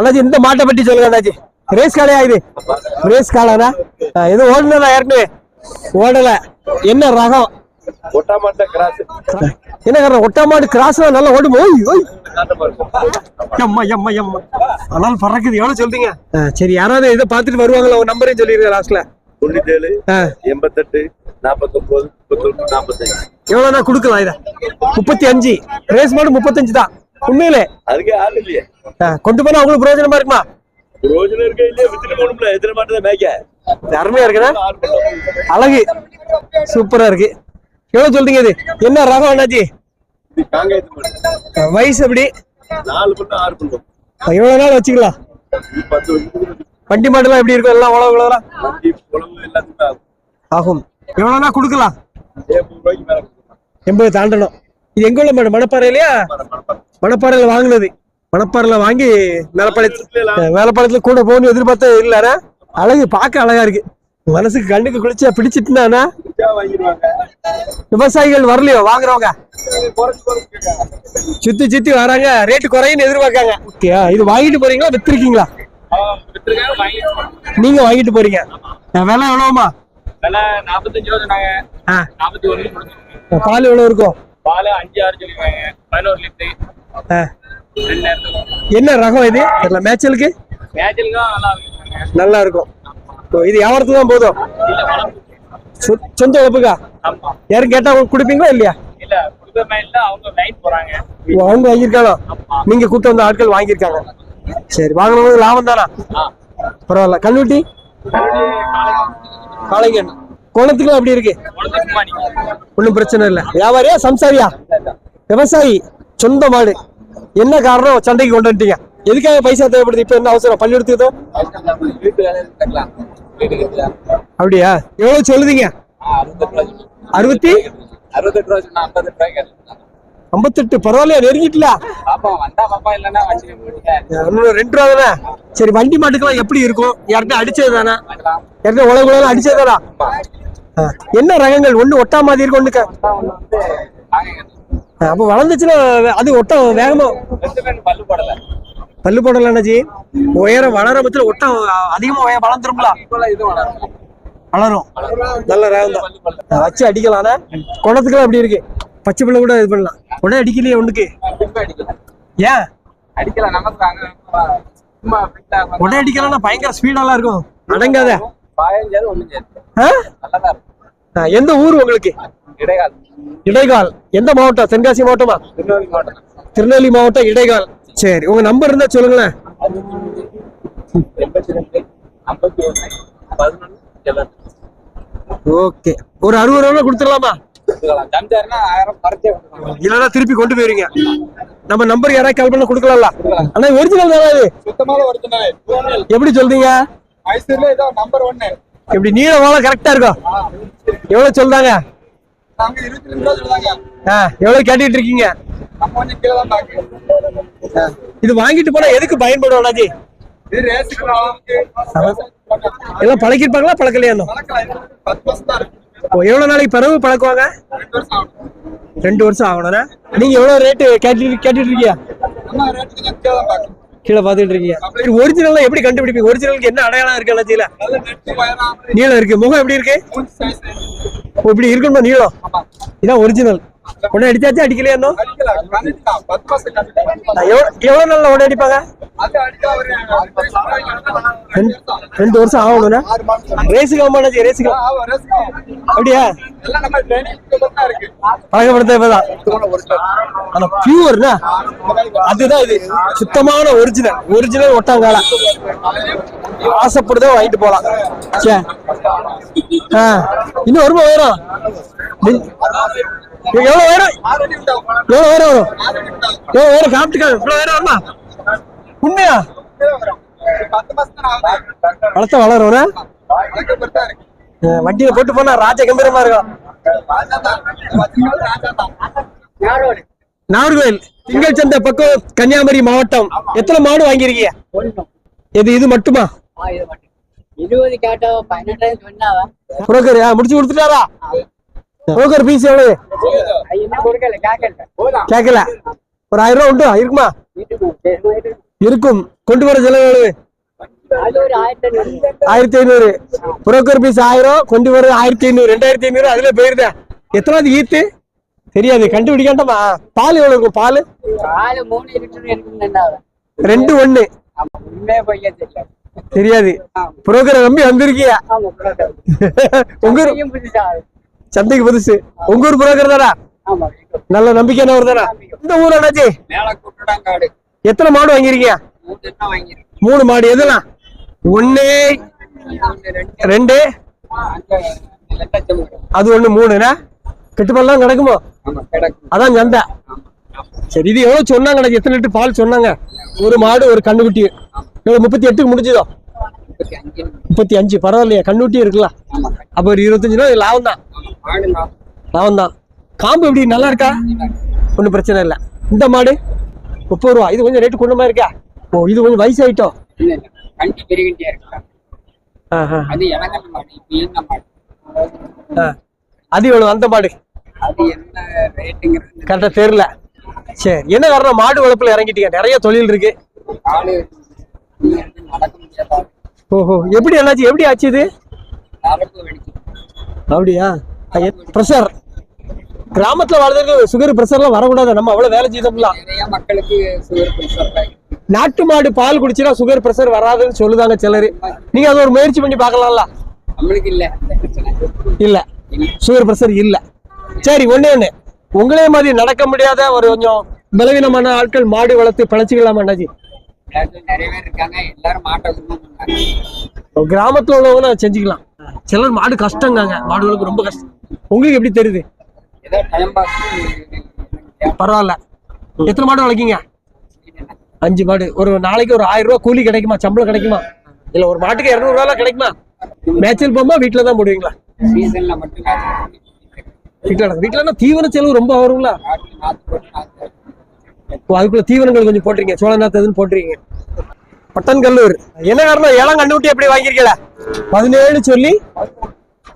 அண்ணாச்சி இந்த மாட்டை பற்றி சொல்லுங்க அண்ணாச்சி. ரேஸ் காளையா இது? ரேஸ் காளானா எதுவும் ஓடுனதா ஏற்கனவே? ஓடல. என்ன ரகம்? என்ன காரணம் ஒட்டா மாடு கிராஸ் நல்லா ஓடும். எம்மா எம்மா எம்மா. ஆனால் பறக்குது. எவ்வளவு சொல்றீங்க? சரி யாராவது இதை பார்த்துட்டு வருவாங்களா? ஒரு நம்பரையும் சொல்லிருங்க லாஸ்ட்ல தொண்ணூத்தேழு எண்பத்தெட்டு நாற்பத்தொன்பது முப்பத்தொன்று நாற்பத்தஞ்சு எவ்வளவுனா கொடுக்கலாம் இதை? முப்பத்தி அஞ்சு. ரேஸ் மாடு முப்பத்தஞ்சு தான். உண்மையிலே. அதுக்கே ஆள் இல்லையே. கொண்டு போனா உங்களுக்கு பிரயோஜனமா இருக்குமா? ரோஜன இருக்க இல்லையே வித்துட்டு போகணும்ல எத்தனை மாட்டு தான் மேய்க்க? அருமையா இருக்குண்ணா. அழகு. சூப்பரா இருக்கு. எவ்வளவு சொல்றீங்க இது? என்ன ரகம் அண்ணாச்சி? வயசு எப்படி? நாலு பண்ணு ஆறு எவ்வளவு நாள் வச்சுக்கலாம்? வண்டி மாடுலாம் எப்படி இருக்கும்? எல்லாம் உழவு உழவுலாம்? ஆகும். ஆகும். எவ்வளவு நாள் கொடுக்கலாம்? எண்பது தாண்டணும். இது எங்க உள்ள மாடு? மணப்பாறையிலயா. மணப்பாறையில வாங்கினது. மணப்பாறையில வாங்கி மேலப்பாளையத்துல மேலப்பாளையத்துல கூட போகணும்னு எதிர்பார்த்தா இல்லைண்ணா அழகு பார்க்க அழகா இருக்கு. மனசுக்கு கண்ணுக்கு குளிச்சா பிடிச்சிட்டுனா விவசாயிகள் வரலையோ வாங்குறவங்க. சுத்தி சுத்தி வராங்க. ரேட்டு குறையுன்னு எதிர்பார்க்காங்க. ஓகே இது வாங்கிட்டு போறீங்களா வித்திருக்கீங்களா? நீங்க வாங்கிட்டு போறீங்க. விலை எவ்வளவுமா? பால் எவ்வளவு இருக்கும்? பால் அஞ்சு ஆறு சொல்லிருக்காங்க பதினோரு லிட்டரு. என்ன ரகம் இது? தெரியல. மேய்ச்சலுக்கு? நல்லா இருக்கும் இது வியாபாரத்துக்கு தான் போதும்? சொந்த உழைப்புக்கா? யாரும் கேட்டா உங்களுக்கு இல்லையா? அவங்க வாங்கியிருக்காங்க நீங்க கூட்ட வந்த ஆட்கள் வாங்கியிருக்காங்க. சரி வாங்கினவங்க லாபம் தானா? பரவாயில்ல. கல்வெட்டி காளைங்க. குளத்துக்கு அப்படி இருக்கு? உடனே ஒன்றும் பிரச்சனை இல்லை. வியாபாரியா சம்சாரியா? விவசாயி? சொந்த மாடு. என்ன காரணம்? சண்டைக்கு கொண்டு வந்துட்டீங்க. எதுக்காக பைசா தேவைப்படுது? இப்ப என்ன அவசரம்? பள்ளி எடுத்துக்கிட்டோ? அப்படியா? எவ்வளவு சொல்லுதீங்க? அறுபத்தி? அறுபத்தெட்டு ஐம்பத்தெட்டு. பரவாயில்லையா நெருங்கிட்டல. ரெண்டு ரூபா தானே? சரி வண்டி மாட்டுக்கெல்லாம் எப்படி இருக்கும்? யார்கிட்ட அடிச்சது தானே? வாங்கலாம். யார்கிட்ட உலக அடிச்சது தானா? என்ன ரகங்கள்? ஒண்ணு ஒட்டா மாதிரி இருக்கும் ஒண்ணு அப்ப வளர்ந்துச்சுன்னா அது ஒட்டம் வேகமா ரெண்டு பேரும் பல்லு போடல போடலன்னாச்சு உயரம் வளர பட்சத்துல ஒட்டம் அதிகமா உய- வளர்ந்துரும்ல. இப்போலாம் இது வளரும். நல்ல ரகம் தான். வச்சு அடிக்கலாம்னா குளத்துக்குலாம் அப்படி இருக்கு. பச்சை பிள்ளை கூட இது பண்ணலாம். உடனே அடிக்கலையே ஒண்ணுக்கு. அடிக்கலாம் ஏன்? அடிக்கலாம் உடனே அடிக்கலாம்னா பயங்கர ஸ்பீடாலாம் இருக்கும். அடங்காத. எந்த ஊர் உங்களுக்கு? இடைக்கால் இடைகால். எந்த மாவட்டம்? தென்காசி மாவட்டமா? திருநெல்வேலி மாவட்டம். இடைகால். சரி உங்க நம்பர் இருந்தா சொல்லுங்களேன். ஓகே. ஒரு அறுபது ரூபா கொடுத்துடலாமா? இல்லைன்னா திருப்பி கொண்டு போயிருவீங்க நம்ம நம்பர் யாராவது கால் பண்ண கொடுக்கலாம்ல. ஆனா ஒரிஜினல் தானே ஒரிஜினல் எப்படி சொல்றீங்க? இப்படி நீள வாழ கரெக்டா இருக்கும் எவ்வளவு சொல்றாங்க? எவ்வளவு கேட்டுட்டு இருக்கீங்க? இது வாங்கிட்டு போனா எதுக்கு பயன்படும் அண்ணாஜி? எல்லாம் பழக்கிருப்பாங்களா? பழக்கலையா எவ்வளவு நாளைக்கு பிறகு பழக்குவாங்க? ரெண்டு வருஷம் ஆகணும்னா? நீங்க எவ்வளவு ரேட்டு கேட்டு கேட்டுட்டு இருக்கீங்க? கொஞ்சம் கீழே பாத்துட்டு இருக்கீங்க. ஒரிஜினல் எப்படி கண்டுபிடிப்பீங்க? ஒரிஜினலுக்கு என்ன அடையாளம் இருக்கு அண்ணாச்சியில நீளம் இருக்கு. முகம் எப்படி இருக்கு? இப்படி இருக்கணுமா நீளம். இதான் ஒரிஜினல் உடனே அடிச்சாச்சு அடிக்கலையா இன்னும்? எவ்வளவு எவ்வளவு நாள்ல உடனே அடிப்பாங்க? ரெண்டு வருஷம் ஆகணும்னா ரேஸுக்கு ஆமாண்ணாச்சி ரேஸுக்கு ரேஸுக்கு? அப்படியா? எல்லாம் ஆனா பியூர்னா அதுதான் இது. சுத்தமான ஒரிஜினல் ஒரிஜினல் ஒட்டாங்கால. ஆசைப்படுதோ வாங்கிட்டு போலாம். சே இன்னும் வருமா உயரம்? நீ- எவ்வளவு உயரம்? ஆறு அடி உண்டாகும் எவ்வளவு உயரம் வரும்? ஆறு எவ்வளவு உயரம் காப்பிட்டுக்காங்க இவ்வளவு உயரம் வருமா? உண்மையா? வளர்த்த வளரும்னா வழக்கு வண்டியில போட்டு போனா ராஜ கம்பீரமா இருக்கும். நாகர்கோவில் திங்கள் சந்தை பக்கம் கன்னியாகுமரி மாவட்டம். எத்தனை மாடு வாங்கியிருக்கீங்க? எது இது மட்டுமா? இருபது கேட்டோம் பதினெட்டாயிரம் சொன்னாவா? புரோக்கர் முடிச்சு கொடுத்துட்டாரா? புரோக்கர் பீஸ் எவ்வளவு? கேட்கல ஒரு ஆயிரம் ரூபா உண்டு? இருக்குமா. இருக்கும். கொண்டு வர செலவு எவ்வளவு? அது ஒரு ஆயிரத்தி ஐநூறு. புரோக்கர் பீஸ் ஆயிரம் கொண்டு வர ஆயிரத்தி ஐநூறு. ரெண்டாயிரத்தி ஐநூறு அதுல போயிருதா. எத்தனாவது ஈத்து? தெரியாது. கண்டுபிடிக்காண்டமா பால் எவ்வளவு இருக்கும்? பால்? பால் மூணு ரெண்டு ஒண்ணு. தெரியாது. புரோக்கரை நம்பி வந்திருக்கியா? உங்க ஊர் சந்தைக்கு புதுசு. உங்க ஊர் புரோக்கர் தானா. நல்ல நம்பிக்கையானவர் தானா? இந்த ஊர் அண்ணாச்சி எத்தனை மாடு வாங்கிருக்கீங்க மூணு மாடு. எதெல்லாம் ஒண்ணு ஒண்ணு ரெண்டு. அது ஒண்ணு மூணுண்ணா கெட்டுப்பால்லாம் கிடக்குமோ? அதான் சந்தை. சரி இது எவ்வளவு சொன்னாங்க எத்தனை லிட்டர் பால் சொன்னாங்க? ஒரு மாடு ஒரு கண்ணுக்குட்டி. முப்பத்தி எட்டுக்கு முடிஞ்சதோ? முப்பத்தி அஞ்சு பரவாயில்லையா கண்ணுக்குட்டி இருக்குல்ல? ஆமா அப்ப ஒரு இருபத்தஞ்சு ரூபா லாபம் தான் லாபம் தான் காம்பு எப்படி நல்லா இருக்கா? ஒன்றும் பிரச்சனை இல்லை. இந்த மாடு முப்பது ரூபா. இது கொஞ்சம் ரேட்டு கொண்டமா இருக்கா? ஓ இது கொஞ்சம் வயசாயிட்டோம். அது எவ்வளவு அந்த மாடு? கரெக்டா தெரியல. சரி என்ன காரணம்? மாடு வளர்ப்புல இறங்கிட்டீங்க. நிறைய தொழில் இருக்கு. ஓஹோ எப்படி என்னாச்சு எப்படி ஆச்சு இது? அப்படியா? ப்ரெஷர் கிராமத்துல வாழ்றதுக்கு சுகர் ப்ரெஷர்லாம் வரக்கூடாது. நம்ம அவ்வளவு வேலை செய்தோம்லாம் மக்களுக்கு சுகர் ப்ரெஷர் நாட்டு மாடு பால் குடிச்சுனா சுகர் ப்ரெஷர் வராதுன்னு சொல்லுதாங்க சிலர். நீங்க அதை ஒரு முயற்சி பண்ணி பார்க்கலாம்ல? நம்மளுக்கு இல்ல. இல்ல சுகர் ப்ரெஷர் இல்ல. சரி ஒண்ணு ஒண்ணு. உங்களே மாதிரி நடக்க முடியாத ஒரு கொஞ்சம் பலவீனமான ஆட்கள் மாடு வளர்த்து பிழைச்சிக்கலாமாண்டாஜி நிறைய பேர் இருக்காங்க. எல்லாரும் மாட்டை கொடுக்கணும் கிராமத்துல உள்ளவங்க நான் செஞ்சுக்கலாம். சிலர் மாடு கஷ்டங்காங்க. மாடுகளுக்கு ரொம்ப கஷ்டம். உங்களுக்கு எப்படி தெரியுது? ஏதோ டைம் பாஸ் பரவாயில்ல. எத்தனை மாடு வளர்க்கீங்க? அஞ்சு மாடு. ஒரு நாளைக்கு ஒரு ஆயிரம் ரூபாய் கூலி கிடைக்குமா? சம்பளம் கிடைக்குமா? இல்ல ஒரு மாட்டுக்கு இருநூறு ரூபாய் கிடைக்குமா? மேய்ச்சல் போமா வீட்டுல தான் போடுவீங்களா? வீட்டுல வீட்டுலன்னா தீவன செலவு ரொம்ப வருங்களா அதுக்குள்ள தீவனங்கள் கொஞ்சம் போட்டிருக்கீங்க. சோழ நாத்ததுன்னு போட்டிருக்கீங்க. பட்டன்கல்லூர். என்ன காரணம்? ஏழாம் கண்டுபிட்டி எப்படி வாங்கியிருக்கல பதினேழு சொல்லி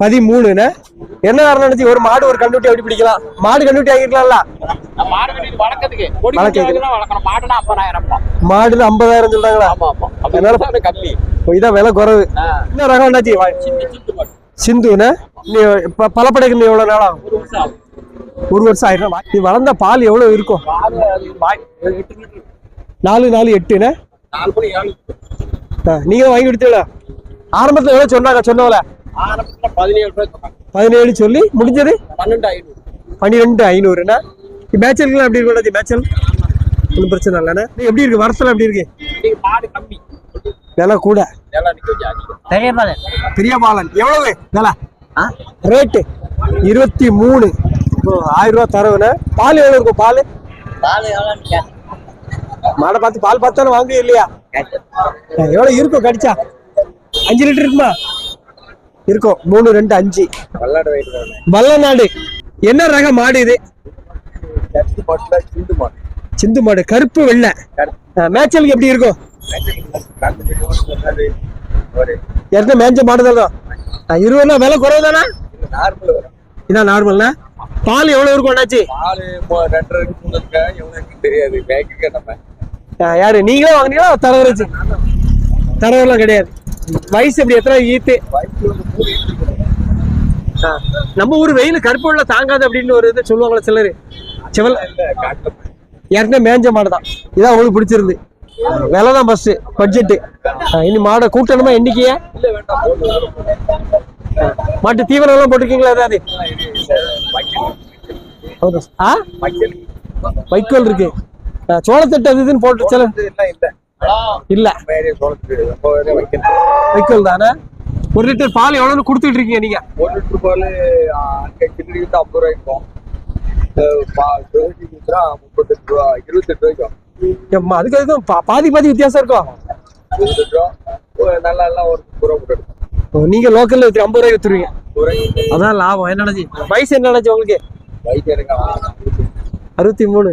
பதிமூணுன்னு. என்ன காரணம் நினைச்சு ஒரு மாடு ஒரு கண்டுபிட்டி எப்படி பிடிக்கலாம்? மாடு மாடுனா ஐம்பதாயிரம் மாடுல ஐம்பதாயிரம் சொல்றாங்களா? அதனால கம்மி. இதான் விலை குறைவு. என்ன ரகம் என்னாச்சு? சிந்துன்னு? பலப்படைக்கு எவ்வளவு நாள் ஆகும். ஒரு வருஷம் ஆயிரம் இது வளர்ந்த பால் எவ்வளவு இருக்கும்? நாலு நாலு ஆ, நீங்க வாங்கி கொடுத்தீங்களா? ஆரம்பத்துல எவ்வளவு சொன்னாங்க சொன்னவல ஆரம்பத்துல பதினேழு பதினேழு சொல்லி முடிஞ்சது? பன்னிரெண்டு ஐநூறுண்ணா மேட்சல்கள் எப்படி இருக்கும் மேட்சல் ஒன்றும் பிரச்சனை இல்லைண்ணா நீ எப்படி இருக்கு வரத்துல எப்படி இருக்கு? விலை கூட. பெரிய பால் பிரியபாலன் எவ்வளவு? விலை? ரேட்டு இருபத்தி மூணு. ஆயிரம் ரூபா தரவுண்ணே. பால் எவ்வளவு இருக்கும் பால்? பால் எவ்வளோ மாடை பார்த்து பால் பார்த்தாலும் வாங்க இல்லையா? எவ்வளவு இருக்கும் கடிச்சா? அஞ்சு லிட்டர் இருக்குமா? இருக்கும். மூணு ரெண்டு அஞ்சு. வல்லநாடு. என்ன ரக மாடு இது? சிந்து மாடு. சிந்து மாடு. கருப்பு வெள்ளை. மேய்ச்சலுக்கு எப்படி இருக்கும்? ஏற்கனவே மேய்ச்ச மாடு தான் இருபது ரூபா விலை குறைவு தானே நார்மல் வரும். இதான் நார்மல்னா பால் எவ்வளவு இருக்கும் அண்ணாச்சி? பால் ரெண்டரை மூணு இருக்கா? எவ்வளவு இருக்குன்னு தெரியாது. பேக்கு நம்ம. ஆ, யாரு நீங்களே வாங்குனீங்களா? தரவர் தரவர்லாம் கிடையாது. வயசு எப்படி? எத்தனை ஈத்து. நம்ம ஊர் வெயில் கருப்பு உள்ள தாங்காது அப்படின்னு ஒரு இது சொல்லுவாங்களே சிலர். செவல் ஏற்கனவே மேஞ்ச மாடு தான். இதான் உங்களுக்கு பிடிச்சிருந்து. விலை தான் ஃபர்ஸ்ட் பட்ஜெட்டு இனி மாடை கூட்டணுமா எண்ணிக்கையா மாட்டு தீவனம் எல்லாம் போட்டிருக்கீங்களா ஏதாவது? ஆ? வைக்கோல் இருக்கு. சோளத்தட்டு அது இதுன்னு போட்டு சில இல்ல. வைக்கோல் தானே? ஒரு லிட்டர் பால் எவ்வளவுன்னு கொடுத்துட்டு இருக்கீங்க நீங்க. ஒரு லிட்டர் பால் கிட்ட ஐம்பது ரூபாய் இருக்கும் முப்பத்தெட்டு ரூபா இருபத்தெட்டு ரூபாய்க்கும் அதுக்கு பா- பாதி பாதி வித்தியாசம் இருக்கும் நல்லா எல்லாம் ஒரு ரூபா போட்டு நீங்க லோக்கல்ல வித்து ஐம்பது ரூபாய் வித்துருவீங்க. அதான் லாபம். என்ன நினைச்சு வயசு என்ன உங்களுக்கு? அறுபத்தி மூணு.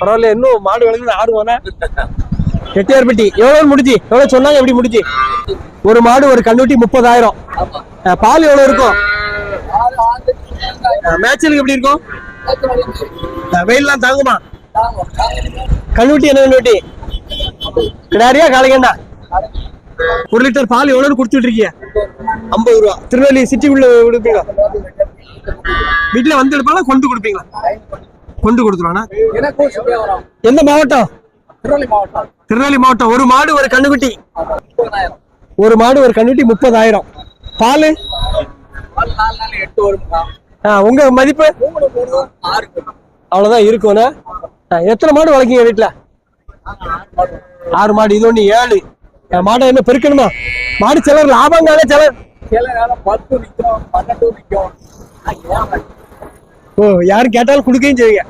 பரவாயில்ல இன்னும் மாடு வளர்ந்து ஆடுவானே. எட்டியார்பட்டி எவ்வளவு முடிச்சு எவ்வளவு சொன்னாங்க எப்படி முடிச்சு ஒரு மாடு ஒரு கண்ணுட்டி முப்பதாயிரம். பால் எவ்வளவு இருக்கும்? ஆ, எப்படி இருக்கும்? வெயில்லாம் தாங்குமா? கண்ணுட்டி என்ன கண்ணுட்டி? கிடாரியா காளைங்கண்ணா ஒரு லிட்டர் பால் எவ்வளோன்னு கொடுத்துட்டு இருக்கீங்க? ஐம்பது ரூபா. திருநெல்வேலி சிட்டிக்குள்ள கொடுப்பீங்களா வீட்டுல வந்து எடுப்பாங்களா? கொண்டு கொடுப்பீங்களா? கொண்டு சுப்பிரமணியம் எந்த மாவட்டம்? திருநெல்வேலி மாவட்டம். ஒரு மாடு ஒரு கண்ணுக்குட்டி. ஒரு மாடு ஒரு கண்ணுக்குட்டி முப்பதாயிரம். பால்? உங்க மதிப்பு? அவ்வளவுதான் இருக்கும்ண்ணா. ஆ, எத்தனை மாடு வளர்க்கீங்க வீட்டுல ஆறு மாடு. இது ஒண்ணு ஏழு. மாடை என்ன பெருக்கணுமா? மாடு சிலர் லாபங்கால சிலர் சில நேரம் பத்து நிற்கும் பன்னெண்டு நிற்கும் ஓ யாரும் கேட்டாலும் கொடுக்கவும் செய்வீங்க.